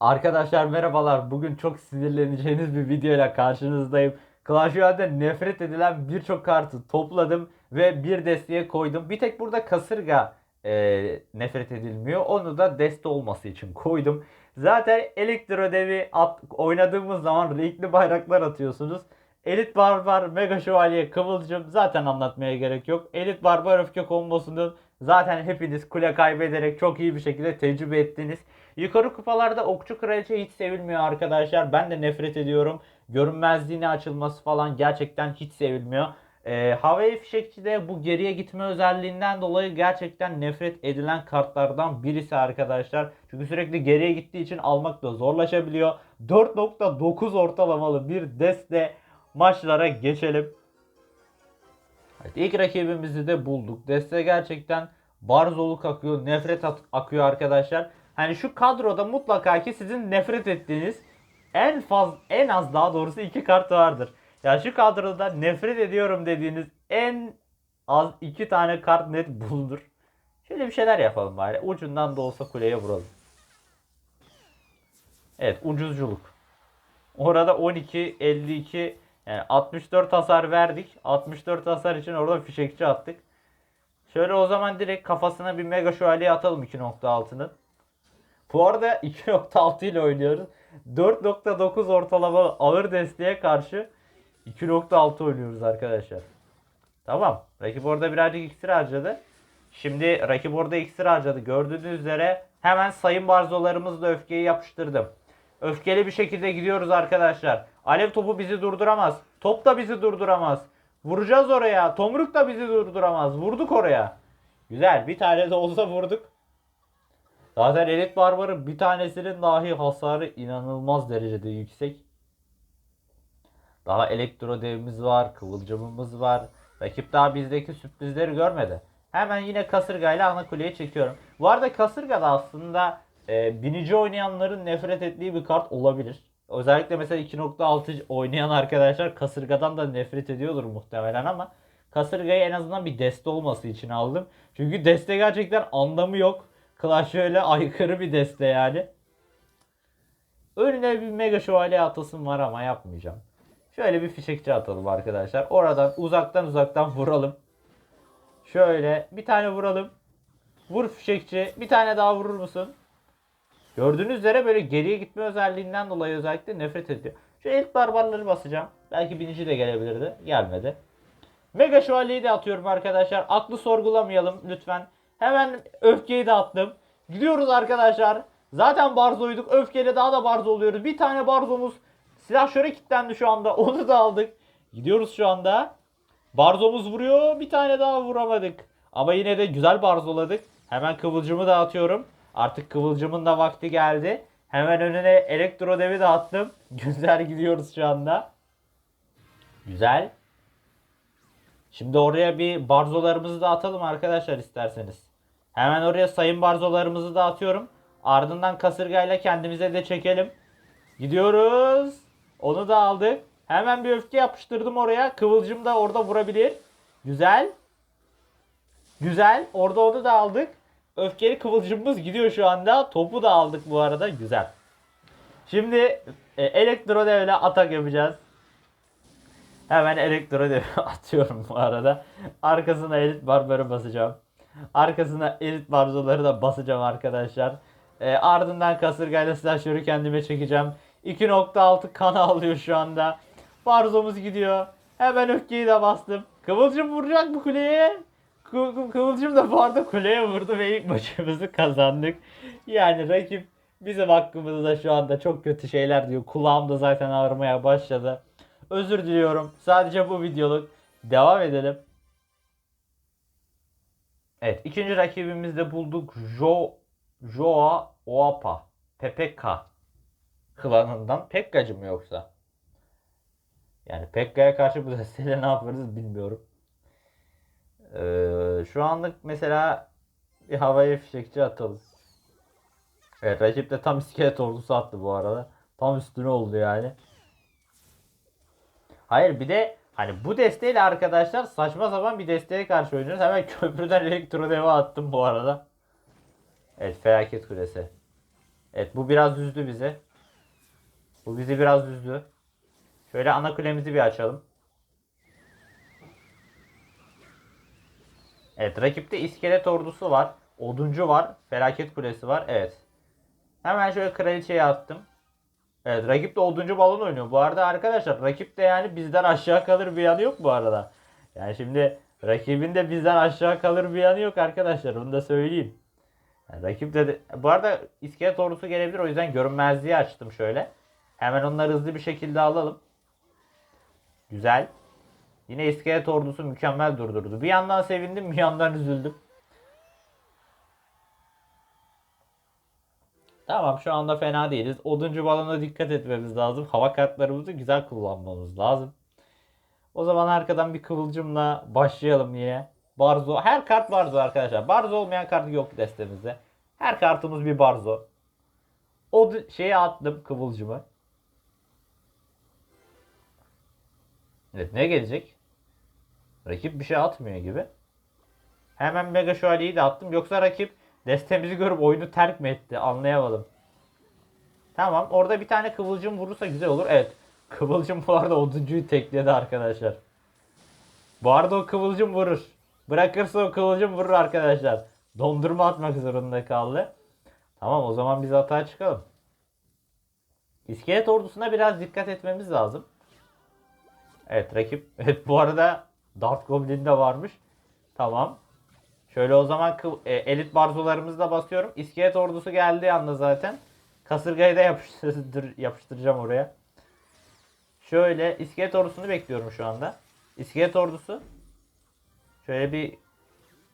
Arkadaşlar merhabalar. Bugün çok sinirleneceğiniz bir videoyla karşınızdayım. Clash Royale'de nefret edilen birçok kartı topladım ve bir desteye koydum. Bir tek burada kasırga e, nefret edilmiyor. Onu da deste olması için koydum. Zaten elektro devi at, oynadığımız zaman renkli bayraklar atıyorsunuz. Elit Barbar, Mega Şövalye, Kıvılcım zaten anlatmaya gerek yok. Elit Barbar öfke kombosunu zaten hepiniz kule kaybederek çok iyi bir şekilde tecrübe ettiniz. Yukarı kupalarda Okçu Kraliçe hiç sevilmiyor arkadaşlar. Ben de nefret ediyorum. Görünmezliğine açılması falan gerçekten hiç sevilmiyor. Ee, Havai Fişekçi de bu geriye gitme özelliğinden dolayı gerçekten nefret edilen kartlardan birisi arkadaşlar. Çünkü sürekli geriye gittiği için almak da zorlaşabiliyor. 4.9 ortalamalı bir deste maçlara geçelim. Evet, ilk rakibimizi de bulduk. Deste gerçekten barzoluk akıyor, nefret akıyor arkadaşlar. Hani şu kadroda mutlaka ki sizin nefret ettiğiniz en faz en az daha doğrusu iki kart vardır. Ya şu kadroda nefret ediyorum dediğiniz en az iki tane kart net bulunur. Şöyle bir şeyler yapalım bari. Ucundan da olsa kuleye vuralım. Evet ucuzculuk. Orada 12, 52 yani 64 hasar verdik. 64 hasar için orada fişekçi attık. Şöyle o zaman direkt kafasına bir mega şövalye atalım 2.6'nın. Bu arada 2.6 ile oynuyoruz. 4.9 ortalama ağır desteğe karşı 2.6 oynuyoruz arkadaşlar. Tamam. Rakip orada birazcık iksir harcadı. Şimdi rakip orada iksir harcadı. Gördüğünüz üzere hemen sayın barzolarımızla öfkeyi yapıştırdım. Öfkeli bir şekilde gidiyoruz arkadaşlar. Alev topu bizi durduramaz. Top da bizi durduramaz. Vuracağız oraya. Tomruk da bizi durduramaz. Vurduk oraya. Güzel. Bir tane de olsa vurduk. Zaten elit barbarın bir tanesinin dahi hasarı inanılmaz derecede yüksek. Daha elektro devimiz var, kıvılcımımız var. Rakip daha bizdeki sürprizleri görmedi. Hemen yine kasırgayla ana kuleye çekiyorum. Bu arada kasırga da aslında e, binici oynayanların nefret ettiği bir kart olabilir. Özellikle mesela 2.6 oynayan arkadaşlar kasırgadan da nefret ediyordur muhtemelen ama kasırgayı en azından bir deste olması için aldım. Çünkü deste gerçekten anlamı yok. Clash öyle aykırı bir deste yani. Önüne bir mega şövalye atasım var ama yapmayacağım. Şöyle bir fişekçi atalım arkadaşlar. Oradan uzaktan uzaktan vuralım. Şöyle bir tane vuralım. Vur fişekçi. Bir tane daha vurur musun? Gördüğünüz üzere böyle geriye gitme özelliğinden dolayı özellikle nefret ediyor. Şu ilk barbarları basacağım. Belki binici de gelebilirdi. Gelmedi. Mega şövalyeyi de atıyorum arkadaşlar. Aklı sorgulamayalım lütfen. Hemen öfkeyi de attım. Gidiyoruz arkadaşlar. Zaten barzoyduk. Öfkeyle daha da barzo oluyoruz. Bir tane barzomuz silah şöyle kilitlendi şu anda. Onu da aldık. Gidiyoruz şu anda. Barzomuz vuruyor. Bir tane daha vuramadık. Ama yine de güzel barzoladık. Hemen kıvılcımı da atıyorum. Artık kıvılcımın da vakti geldi. Hemen önüne elektro de attım. Güzel gidiyoruz şu anda. Güzel. Şimdi oraya bir barzolarımızı da atalım arkadaşlar isterseniz. Hemen oraya sayın barzolarımızı da atıyorum. Ardından kasırgayla kendimize de çekelim. Gidiyoruz. Onu da aldık. Hemen bir öfke yapıştırdım oraya. Kıvılcım da orada vurabilir. Güzel. Güzel. Orada onu da aldık. Öfkeli kıvılcımımız gidiyor şu anda. Topu da aldık bu arada. Güzel. Şimdi e, elektro devle atak yapacağız. Hemen elektro devi atıyorum bu arada. Arkasına elit barbarı basacağım. Arkasına elit barzoları da basacağım arkadaşlar. E, ardından kasırgayla silahşörü kendime çekeceğim. 2.6 kan alıyor şu anda. Barzomuz gidiyor. Hemen öfkeyi de bastım. Kıvılcım vuracak bu kuleye. Kı- kı- Kıvılcım da bu arada kuleye vurdu ve ilk maçımızı kazandık. Yani rakip bizim hakkımızda şu anda çok kötü şeyler diyor. Kulağım da zaten ağrımaya başladı. Özür diliyorum. Sadece bu videoluk. Devam edelim. Evet. ikinci rakibimizi de bulduk. Jo Joa Oapa. PPK klanından Pekkacı mı yoksa? Yani Pekka'ya karşı bu desteyle ne yaparız bilmiyorum. Ee, şu anlık mesela bir havaya fişekçi atalım. Evet rakip de tam iskelet ordusu attı bu arada. Tam üstüne oldu yani. Hayır bir de hani bu desteğiyle arkadaşlar saçma sapan bir desteğe karşı oynuyoruz. Hemen köprüden elektro deva attım bu arada. Evet felaket kulesi. Evet bu biraz üzdü bizi. Bu bizi biraz üzdü. Şöyle ana kulemizi bir açalım. Evet rakipte iskelet ordusu var. Oduncu var. Felaket kulesi var. Evet. Hemen şöyle kraliçeyi attım. Evet rakip de oduncu balon oynuyor. Bu arada arkadaşlar rakip de yani bizden aşağı kalır bir yanı yok bu arada. Yani şimdi rakibin de bizden aşağı kalır bir yanı yok arkadaşlar. Onu da söyleyeyim. Yani rakip de bu arada iskelet ordusu gelebilir. O yüzden görünmezliği açtım şöyle. Hemen onları hızlı bir şekilde alalım. Güzel. Yine iskelet ordusu mükemmel durdurdu. Bir yandan sevindim bir yandan üzüldüm. Tamam şu anda fena değiliz. Oduncu balona dikkat etmemiz lazım. Hava kartlarımızı güzel kullanmamız lazım. O zaman arkadan bir kıvılcımla başlayalım yine. Barzo. Her kart barzo arkadaşlar. Barzo olmayan kart yok destemizde. Her kartımız bir barzo. O şeye attım kıvılcımı. Evet ne gelecek? Rakip bir şey atmıyor gibi. Hemen Mega Şövalye'yi de attım. Yoksa rakip destemizi görüp oyunu terk mi etti? Anlayamadım. Tamam. Orada bir tane kıvılcım vurursa güzel olur. Evet. Kıvılcım bu arada oduncuyu tekledi arkadaşlar. Bu arada o kıvılcım vurur. Bırakırsa o kıvılcım vurur arkadaşlar. Dondurma atmak zorunda kaldı. Tamam o zaman biz hata çıkalım. İskelet ordusuna biraz dikkat etmemiz lazım. Evet rakip. Evet bu arada Dark Goblin de varmış. Tamam. Şöyle o zaman e, elit barzolarımızı da basıyorum. İskelet ordusu geldiği anda zaten kasırgayı da yapıştır yapıştıracağım oraya. Şöyle iskelet ordusunu bekliyorum şu anda. İskelet ordusu. Şöyle bir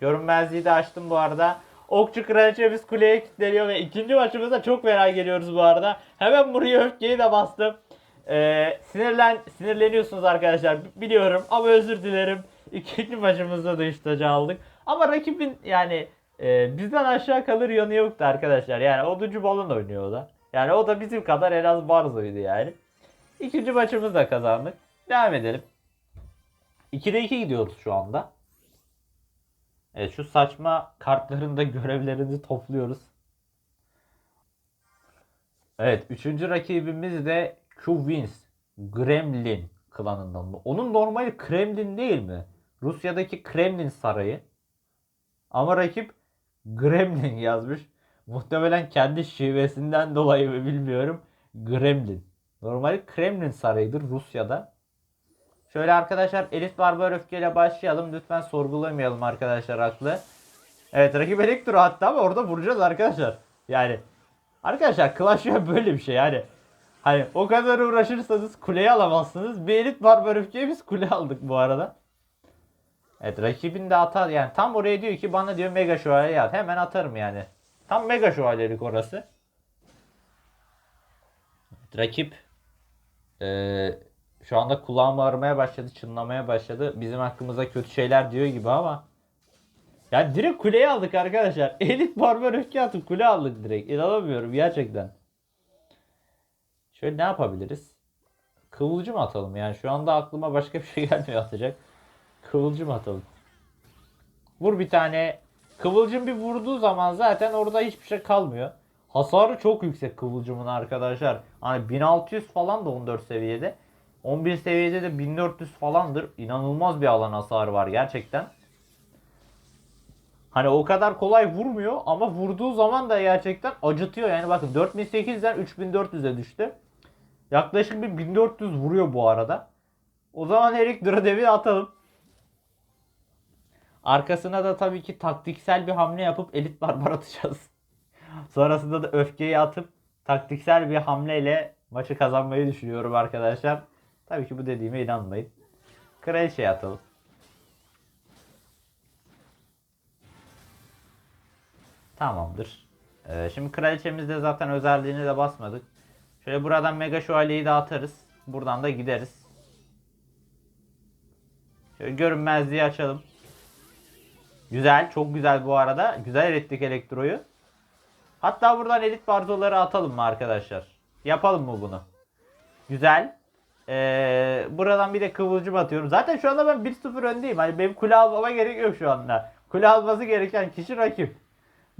görünmezliği de açtım bu arada. Okçu kraliçemiz kuleye kilitleniyor ve ikinci maçımıza çok fena geliyoruz bu arada. Hemen buraya öfkeyi de bastım. Ee, sinirlen sinirleniyorsunuz arkadaşlar biliyorum ama özür dilerim. İkinci maçımızda da işte aldık. Ama rakibin yani e, bizden aşağı kalır yanı yoktu arkadaşlar. Yani oduncu balon oynuyor o da. Yani o da bizim kadar en az barzoydu yani. İkinci maçımızı da kazandık. Devam edelim. 2'de 2 gidiyoruz şu anda. Evet şu saçma kartların da görevlerini topluyoruz. Evet üçüncü rakibimiz de Q-Wins. Gremlin klanından mı? Onun normali Kremlin değil mi? Rusya'daki Kremlin sarayı. Ama rakip Gremlin yazmış. Muhtemelen kendi şivesinden dolayı mı bilmiyorum. Gremlin. Normali Kremlin sarayıdır Rusya'da. Şöyle arkadaşlar Elit Barbar öfkeyle başlayalım. Lütfen sorgulamayalım arkadaşlar aklı. Evet rakip elektro hatta ama orada vuracağız arkadaşlar. Yani arkadaşlar Clash böyle bir şey yani. Hani o kadar uğraşırsanız kuleyi alamazsınız. Bir elit barbar öfkeyi biz kule aldık bu arada. Evet rakibin de hata yani tam oraya diyor ki bana diyor mega şövalye at. Hemen atarım yani. Tam mega şövalyelik orası. Evet, rakip eee, şu anda kulağım ağrımaya başladı, çınlamaya başladı. Bizim hakkımızda kötü şeyler diyor gibi ama yani direkt kuleyi aldık arkadaşlar. Elit barbar öfke atıp kule aldık direkt. İnanamıyorum gerçekten. Şöyle ne yapabiliriz? Kıvılcım atalım yani. Şu anda aklıma başka bir şey gelmiyor atacak. Kıvılcım atalım. Vur bir tane. Kıvılcım bir vurduğu zaman zaten orada hiçbir şey kalmıyor. Hasarı çok yüksek kıvılcımın arkadaşlar. Hani 1600 falan da 14 seviyede. 11 seviyede de 1400 falandır. İnanılmaz bir alan hasarı var gerçekten. Hani o kadar kolay vurmuyor ama vurduğu zaman da gerçekten acıtıyor. Yani bakın 4800'den 3400'e düştü. Yaklaşık bir 1400 vuruyor bu arada. O zaman Erik Dradev'i atalım. Arkasına da tabii ki taktiksel bir hamle yapıp elit barbar atacağız. Sonrasında da öfkeyi atıp taktiksel bir hamleyle maçı kazanmayı düşünüyorum arkadaşlar. Tabii ki bu dediğime inanmayın. Kraliçeyi atalım. Tamamdır. Ee, şimdi kraliçemizde zaten özelliğini de basmadık. Şöyle buradan mega şövalyeyi de atarız. Buradan da gideriz. Şöyle görünmezliği açalım. Güzel. Çok güzel bu arada. Güzel erittik elektroyu. Hatta buradan elit barzoları atalım mı arkadaşlar? Yapalım mı bunu? Güzel. Ee, buradan bir de kıvılcım atıyorum. Zaten şu anda ben 1-0 öndeyim. Hani benim kule almama gerek yok şu anda. Kule alması gereken kişi rakip.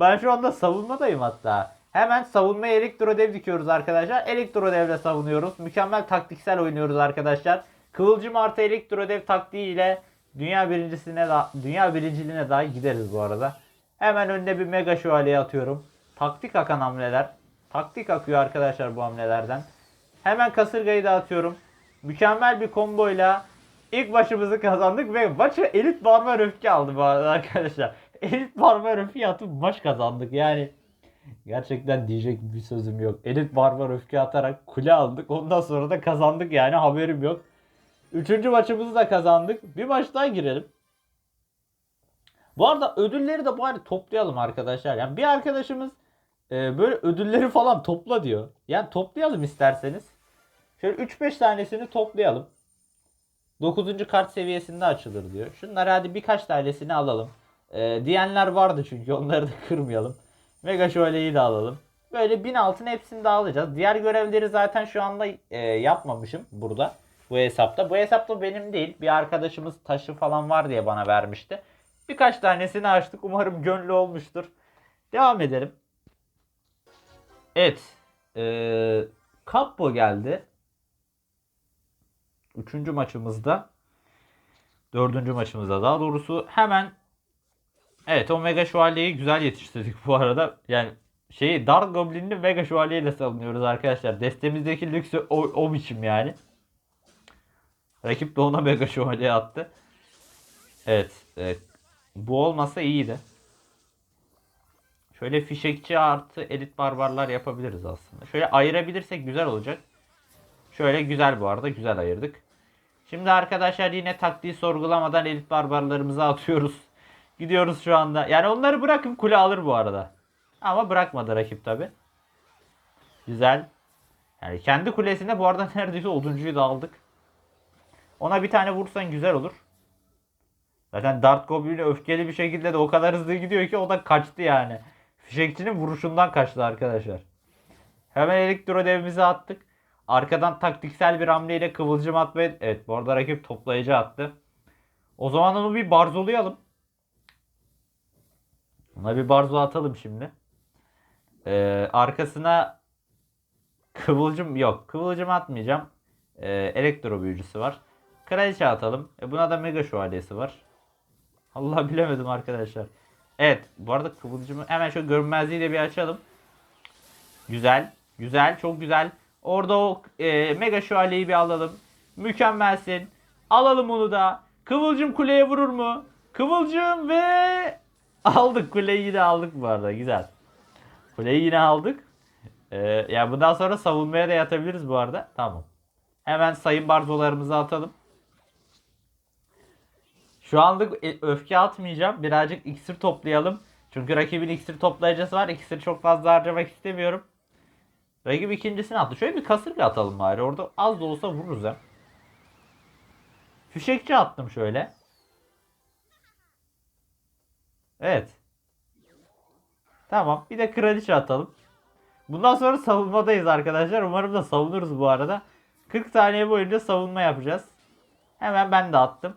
Ben şu anda savunmadayım hatta. Hemen savunmaya elektrodev dikiyoruz arkadaşlar. Elektrodevle savunuyoruz. Mükemmel taktiksel oynuyoruz arkadaşlar. Kıvılcım artı elektrodev taktiği ile dünya birincisine da dünya birinciliğine daha gideriz bu arada. Hemen önüne bir mega şövalye atıyorum. Taktik akan hamleler. Taktik akıyor arkadaşlar bu hamlelerden. Hemen kasırgayı da atıyorum. Mükemmel bir komboyla ilk başımızı kazandık ve maçı elit barbar öfke aldı bu arada arkadaşlar. Elit barbar öfke atıp maç kazandık yani. Gerçekten diyecek bir sözüm yok. Elit barbar öfke atarak kule aldık. Ondan sonra da kazandık yani haberim yok. Üçüncü maçımızı da kazandık. Bir maç daha girelim. Bu arada ödülleri de bari toplayalım arkadaşlar. Yani bir arkadaşımız e, böyle ödülleri falan topla diyor. Yani toplayalım isterseniz. Şöyle 3-5 tanesini toplayalım. 9. kart seviyesinde açılır diyor. Şunları hadi birkaç tanesini alalım. E, diyenler vardı çünkü onları da kırmayalım. Mega şövalyeyi de alalım. Böyle 1000 altın hepsini de alacağız. Diğer görevleri zaten şu anda e, yapmamışım burada. Bu hesapta. Bu hesapta benim değil. Bir arkadaşımız taşı falan var diye bana vermişti. Birkaç tanesini açtık. Umarım gönlü olmuştur. Devam edelim. Evet. Ee, Kappo geldi. Üçüncü maçımızda. Dördüncü maçımızda daha doğrusu hemen Evet o Mega Şövalyeyi güzel yetiştirdik bu arada. Yani şeyi Dark Goblin'li Mega Şövalyeyi savunuyoruz arkadaşlar. Destemizdeki lüksü o, o biçim yani. Rakip de ona Mega Şövalye attı. Evet, evet. Bu olmasa iyiydi. Şöyle fişekçi artı elit barbarlar yapabiliriz aslında. Şöyle ayırabilirsek güzel olacak. Şöyle güzel bu arada. Güzel ayırdık. Şimdi arkadaşlar yine taktiği sorgulamadan elit barbarlarımızı atıyoruz. Gidiyoruz şu anda. Yani onları bırakın kule alır bu arada. Ama bırakmadı rakip tabi. Güzel. Yani kendi kulesinde bu arada neredeyse oduncuyu da aldık. Ona bir tane vursan güzel olur. Zaten Dart Goblin'i öfkeli bir şekilde de o kadar hızlı gidiyor ki o da kaçtı yani. Fişekçinin vuruşundan kaçtı arkadaşlar. Hemen elektro devimizi attık. Arkadan taktiksel bir hamleyle kıvılcım atmayı... Evet bu arada rakip toplayıcı attı. O zaman onu bir barzolayalım. Ona bir barzo atalım şimdi. Ee, arkasına kıvılcım yok. Kıvılcım atmayacağım. Ee, elektro büyücüsü var. Kraliçe atalım. E, buna da mega şövalyesi var. Allah bilemedim arkadaşlar. Evet. Bu arada kıvılcımı hemen şu görünmezliği de bir açalım. Güzel. Güzel. Çok güzel. Orada o e, mega şövalyeyi bir alalım. Mükemmelsin. Alalım onu da. Kıvılcım kuleye vurur mu? Kıvılcım ve aldık. Kuleyi yine aldık bu arada. Güzel. Kuleyi yine aldık. Ee, yani bundan sonra savunmaya da yatabiliriz bu arada. Tamam. Hemen sayın barzolarımızı atalım. Şu anlık e, öfke atmayacağım. Birazcık iksir toplayalım. Çünkü rakibin iksir toplayıcısı var. İksiri çok fazla harcamak istemiyorum. Rakip ikincisini attı. Şöyle bir kasırga atalım bari. Orada az da olsa vururuz hem. Fişekçi attım şöyle. Evet. Tamam. Bir de kraliçe atalım. Bundan sonra savunmadayız arkadaşlar. Umarım da savunuruz bu arada. 40 saniye boyunca savunma yapacağız. Hemen ben de attım.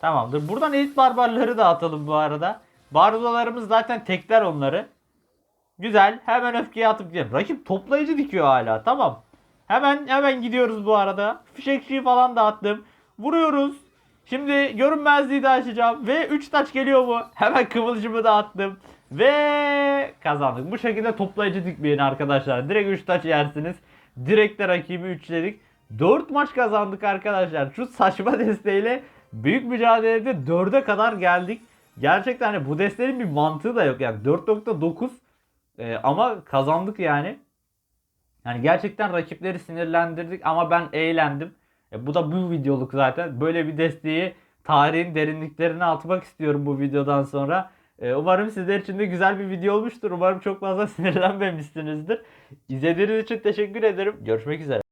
Tamamdır. Buradan elit barbarları da atalım bu arada. Barzolarımız zaten tekler onları. Güzel. Hemen öfkeye atıp gidelim. Rakip toplayıcı dikiyor hala. Tamam. Hemen hemen gidiyoruz bu arada. Fişekçiyi falan da attım. Vuruyoruz. Şimdi görünmezliği de açacağım. Ve 3 taç geliyor mu? Hemen kıvılcımı da attım. Ve kazandık. Bu şekilde toplayıcı dikmeyin arkadaşlar. Direkt 3 taç yersiniz. Direkt de rakibi 3'ledik. 4 maç kazandık arkadaşlar. Şu saçma desteğiyle büyük mücadelede 4'e kadar geldik. Gerçekten hani bu desteğin bir mantığı da yok. Yani 4.9 e, ama kazandık yani. Yani gerçekten rakipleri sinirlendirdik ama ben eğlendim. E, bu da bu videoluk zaten. Böyle bir desteği tarihin derinliklerine atmak istiyorum bu videodan sonra. E, umarım sizler için de güzel bir video olmuştur. Umarım çok fazla sinirlenmemişsinizdir. İzlediğiniz için teşekkür ederim. Görüşmek üzere.